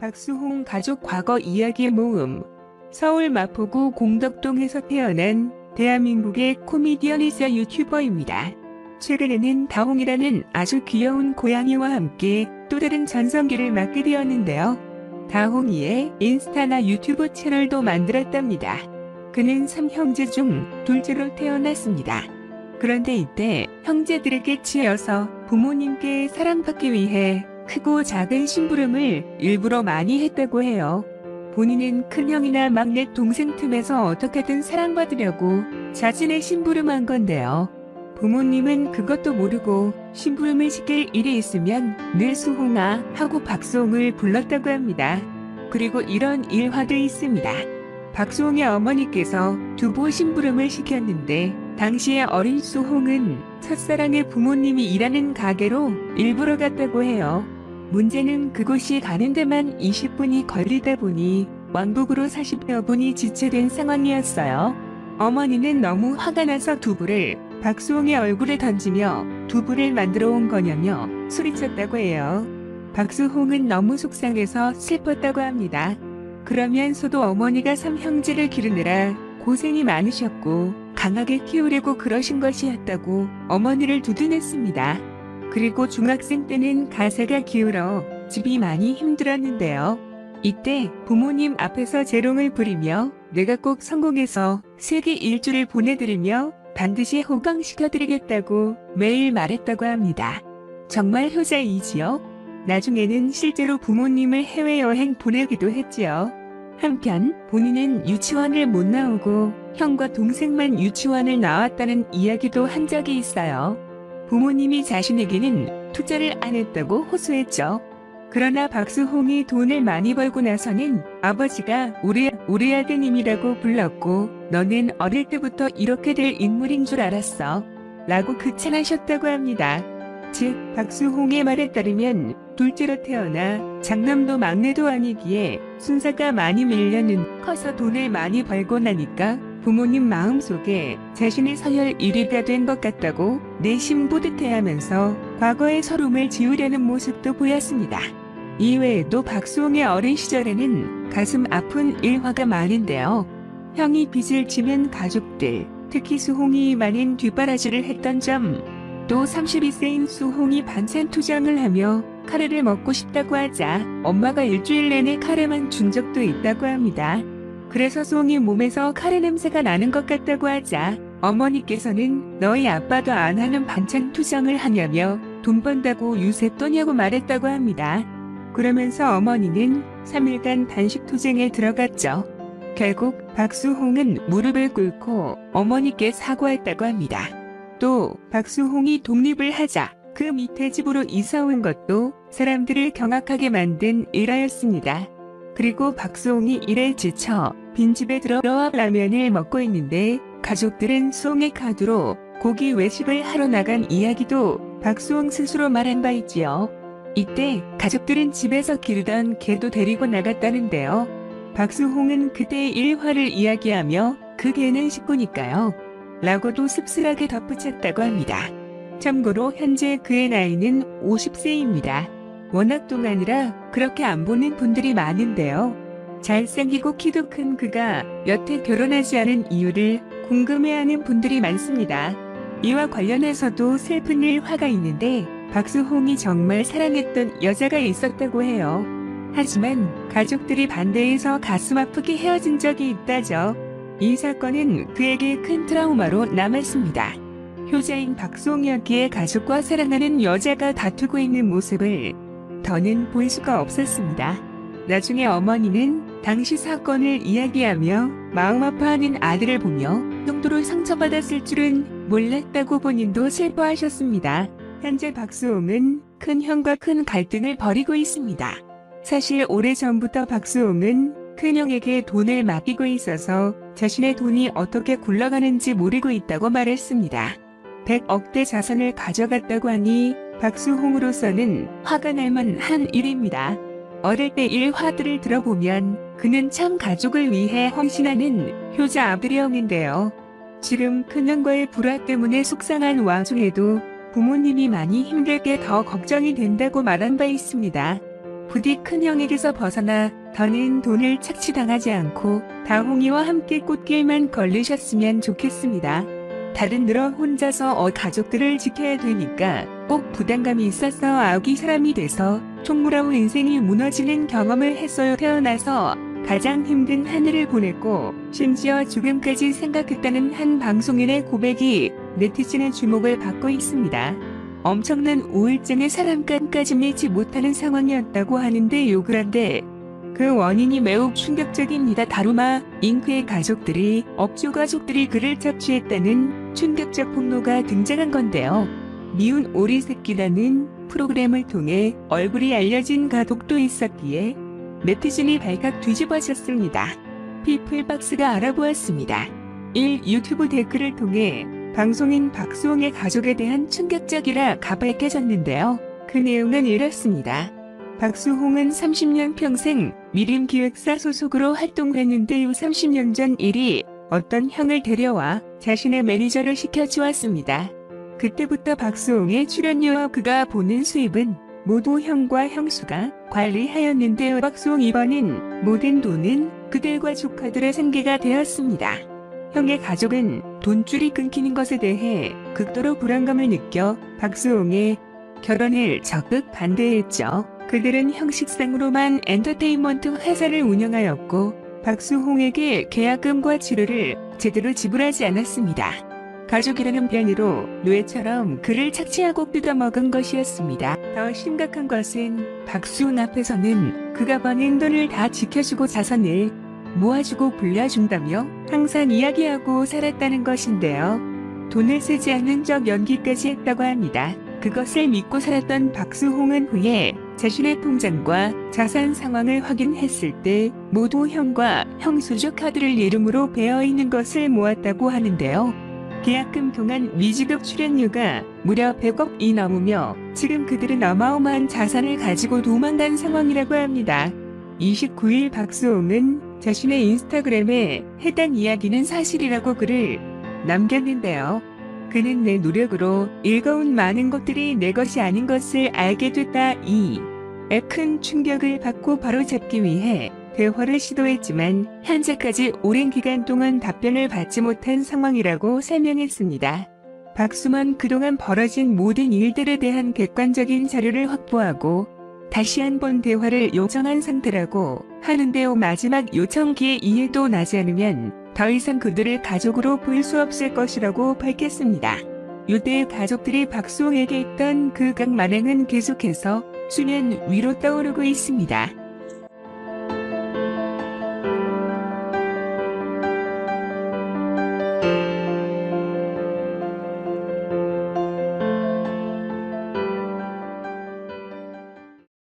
박수홍 가족 과거 이야기 모음 서울 마포구 공덕동에서 태어난 대한민국의 코미디언이자 유튜버입니다. 최근에는 다홍이라는 아주 귀여운 고양이와 함께 또 다른 전성기를 맞게 되었는데요. 다홍이의 인스타나 유튜브 채널도 만들었답니다. 그는 3형제 중 둘째로 태어났습니다. 그런데 이때 형제들에게 치여서 부모님께 사랑받기 위해 크고 작은 심부름을 일부러 많이 했다고 해요. 본인은 큰형이나 막내 동생 틈에서 어떻게든 사랑받으려고 자신의 심부름한 건데요. 부모님은 그것도 모르고 심부름을 시킬 일이 있으면 늘 수홍아 하고 박수홍을 불렀다고 합니다. 그리고 이런 일화도 있습니다. 박수홍의 어머니께서 두부 심부름을 시켰는데 당시에 어린 수홍은 첫사랑의 부모님이 일하는 가게로 일부러 갔다고 해요. 문제는 그곳이 가는 데만 20분이 걸리다 보니 왕복으로 40여 분이 지체된 상황이었어요. 어머니는 너무 화가 나서 두부를 박수홍의 얼굴에 던지며 두부를 만들어 온 거냐며 소리쳤다고 해요. 박수홍은 너무 속상해서 슬펐다고 합니다. 그러면서도 어머니가 삼형제를 기르느라 고생이 많으셨고 강하게 키우려고 그러신 것이었다고 어머니를 두둔했습니다. 그리고 중학생 때는 가세가 기울어 집이 많이 힘들었는데요. 이때 부모님 앞에서 재롱을 부리며 내가 꼭 성공해서 세계 일주를 보내드리며 반드시 호강시켜드리겠다고 매일 말했다고 합니다. 정말 효자이지요? 나중에는 실제로 부모님을 해외여행 보내기도 했지요. 한편 본인은 유치원을 못 나오고 형과 동생만 유치원을 나왔다는 이야기도 한 적이 있어요. 부모님이 자신에게는 투자를 안 했다고 호소했죠. 그러나 박수홍이 돈을 많이 벌고 나서는 아버지가 우리, 우리 아드님이라고 불렀고 너는 어릴 때부터 이렇게 될 인물인 줄 알았어. 라고 극찬하셨다고 합니다. 즉, 박수홍의 말에 따르면 둘째로 태어나 장남도 막내도 아니기에 순사가 많이 밀려는 커서 돈을 많이 벌고 나니까 부모님 마음속에 자신이 서열 1위가 된 것 같다고 내심 뿌듯해하면서 과거의 서름을 지우려는 모습도 보였습니다. 이외에도 박수홍의 어린 시절에는 가슴 아픈 일화가 많은데요. 형이 빚을 지면 가족들, 특히 수홍이 많은 뒷바라지를 했던 점, 또 32세인 수홍이 반찬 투정을 하며 카레를 먹고 싶다고 하자 엄마가 일주일 내내 카레만 준 적도 있다고 합니다. 그래서 수홍이 몸에서 카레 냄새가 나는 것 같다고 하자 어머니께서는 너희 아빠도 안 하는 반찬 투정을 하냐며 돈 번다고 유세 떠냐고 말했다고 합니다. 그러면서 어머니는 3일간 단식 투쟁에 들어갔죠. 결국 박수홍은 무릎을 꿇고 어머니께 사과했다고 합니다. 또 박수홍이 독립을 하자 그 밑에 집으로 이사 온 것도 사람들을 경악하게 만든 일화였습니다. 그리고 박수홍이 일에 지쳐 빈집에 들어와 라면을 먹고 있는데 가족들은 수홍의 카드로 고기 외식을 하러 나간 이야기도 박수홍 스스로 말한 바 있지요. 이때 가족들은 집에서 기르던 개도 데리고 나갔다는데요. 박수홍은 그때의 일화를 이야기하며 그 개는 식구니까요. 라고도 씁쓸하게 덧붙였다고 합니다. 참고로 현재 그의 나이는 50세입니다. 워낙 동안이라 그렇게 안 보는 분들이 많은데요. 잘생기고 키도 큰 그가 여태 결혼하지 않은 이유를 궁금해하는 분들이 많습니다. 이와 관련해서도 슬픈 일 화가 있는데 박수홍이 정말 사랑했던 여자가 있었다고 해요. 하지만 가족들이 반대해서 가슴 아프게 헤어진 적이 있다죠. 이 사건은 그에게 큰 트라우마로 남았습니다. 효자인 박수홍이었기에 가족과 사랑하는 여자가 다투고 있는 모습을 더는 볼 수가 없었습니다. 나중에 어머니는 당시 사건을 이야기하며 마음 아파하는 아들을 보며 정도로 상처받았을 줄은 몰랐다고 본인도 슬퍼하셨습니다. 현재 박수홍은 큰 형과 큰 갈등을 벌이고 있습니다. 사실 오래전부터 박수홍은 큰 형에게 돈을 맡기고 있어서 자신의 돈이 어떻게 굴러가는지 모르고 있다고 말했습니다. 100억대 자산을 가져갔다고 하니 박수홍으로서는 화가 날 만 한 일입니다. 어릴 때 일화들을 들어보면 그는 참 가족을 위해 헌신하는 효자 아들형인데요. 지금 큰형과의 불화 때문에 속상한 와중에도 부모님이 많이 힘들게 더 걱정이 된다고 말한 바 있습니다. 부디 큰형에게서 벗어나 더는 돈을 착취당하지 않고 다홍이와 함께 꽃길만 걸으셨으면 좋겠습니다. 다른 늘어 혼자서 어 가족들을 지켜야 되니까 꼭 부담감이 있어서 아기 사람이 돼서 총무라우 인생이 무너지는 경험을 했어요. 태어나서 가장 힘든 한 해를 보냈고 심지어 죽음까지 생각했다는 한 방송인의 고백이 네티즌의 주목을 받고 있습니다. 엄청난 우울증에 사람감까지 밀지 못하는 상황이었다고 하는데 욕을 한데 그 원인이 매우 충격적입니다. 다루마 잉크의 가족들이 업주 가족들이 그를 착취했다는 충격적 폭로가 등장한 건데요. 미운 오리 새끼라는 프로그램을 통해 얼굴이 알려진 가족도 있었기에 네티즌이 발칵 뒤집어졌습니다. 피플박스가 알아보았습니다. 1. 유튜브 댓글을 통해 방송인 박수홍의 가족에 대한 충격적이라 가발해졌는데요. 그 내용은 이렇습니다. 박수홍은 30년 평생 미림기획사 소속으로 활동했는데 요 30년 전 일이 어떤 형을 데려와 자신의 매니저를 시켜 주었습니다. 그때부터 박수홍의 출연료와 그가 보는 수입은 모두 형과 형수가 관리하였는데요. 박수홍 이번인 모든 돈은 그들과 조카들의 생계가 되었습니다. 형의 가족은 돈줄이 끊기는 것에 대해 극도로 불안감을 느껴 박수홍의 결혼을 적극 반대했죠. 그들은 형식상으로만 엔터테인먼트 회사를 운영하였고 박수홍에게 계약금과 치료를 제대로 지불하지 않았습니다. 가족이라는 변이로 노예처럼 그를 착취하고 뜯어먹은 것이었습니다. 더 심각한 것은 박수홍 앞에서는 그가 버는 돈을 다 지켜주고 자산을 모아주고 불려준다며 항상 이야기하고 살았다는 것인데요. 돈을 쓰지 않는 적 연기까지 했다고 합니다. 그것을 믿고 살았던 박수홍은 후에 자신의 통장과 자산 상황을 확인했을 때 모두 형과 형수조 카드를 이름으로 배어 있는 것을 모았다고 하는데요. 계약금 동안 미지급 출연료가 무려 100억이 넘으며 지금 그들은 어마어마한 자산을 가지고 도망간 상황이라고 합니다. 29일 박수홍은 자신의 인스타그램에 해당 이야기는 사실이라고 글을 남겼는데요. 그는 내 노력으로 읽어온 많은 것들이 내 것이 아닌 것을 알게 됐다. 이큰 충격을 받고 바로잡기 위해 대화를 시도했지만 현재까지 오랜 기간 동안 답변을 받지 못한 상황이라고 설명했습니다. 박수만 그동안 벌어진 모든 일들에 대한 객관적인 자료를 확보하고 다시 한번 대화를 요청한 상태라고 하는데요. 마지막 요청기에 이해도 나지 않으면 더 이상 그들을 가족으로 볼수 없을 것이라고 밝혔습니다. 요때 가족들이 박수홍에게 했던 그 각 만행은 계속해서 수면 위로 떠오르고 있습니다.